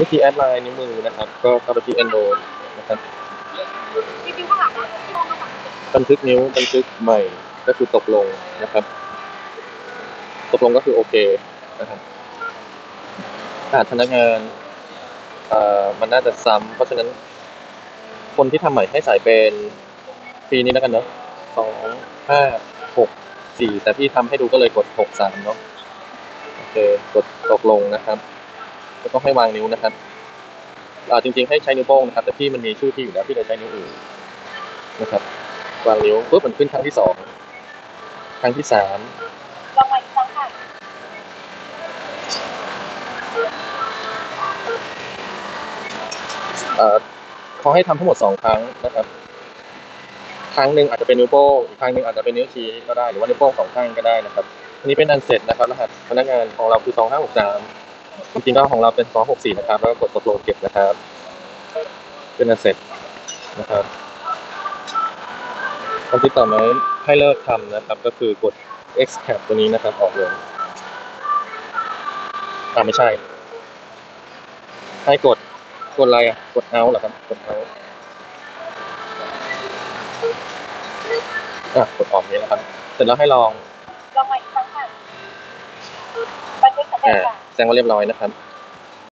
วิธีแอดไลน์นิ้วมือนะครับ ก็เข้าไปที่ Android นะครับจริงๆข้างหลังนะมองมาจากบันทึกนิ้วบันทึกใหม่ก็คือตกลงนะครับ ตกลงก็คือโอเคนะครับขาดพนักงานเอ่อมันน่าจะซ้ำเพราะฉะนั้น คนที่ทำใหม่ให้ใส่เป็นปีนี้แล้วกันเนาะสองห้าหกสี่แต่พี่ทำให้ดูก็เลยกดหกสามเนาะโอเค กดตกลงนะครับ แล้วก็ให้วางนิ้วนะครับอ่าจริงๆให้ใช้นิ้วโป้งนะครับ แต่พี่มันมีชื่อที่อยู่แล้วพี่เลยใช้นิ้วอื่นนะครับ วางนิ้วปุ๊บมันขึ้นครั้งที่สองครั้งที่สามลองมาอีกครั้งค่ะเอ่อเขาให้ทำทั้งหมดสองครั้งนะครับครั้งหนึ่งอาจจะเป็นนิ้วโป้งอีกครั้งหนึ่งอาจจะเป็นนิ้วชี้ก็ได้หรือว่านิ้วโป้งสองข้างก็ได้นะครับอันนี้เป็นอันเสร็จนะครับรหัสพนักงานของเราคือสองห้าหกสาม จริงๆก็ของเราเป็นสองหกสี่นะครับ แล้วก็กดตกลงเก็บนะครับเป็นอันเสร็จนะครับขั้นที่ต่อมาให้เลิกทำนะครับ ก็คือกด extract ตัวนี้นะครับ ออกเลยอ่าไม่ใช่ ให้กดกดอะไรอะ กด out หรอครับ กด out อะกดออกนี้นะครับ เสร็จแล้วให้ลองลองมาอี เอ่าแจ้งว่าเรียบร้อยนะครับ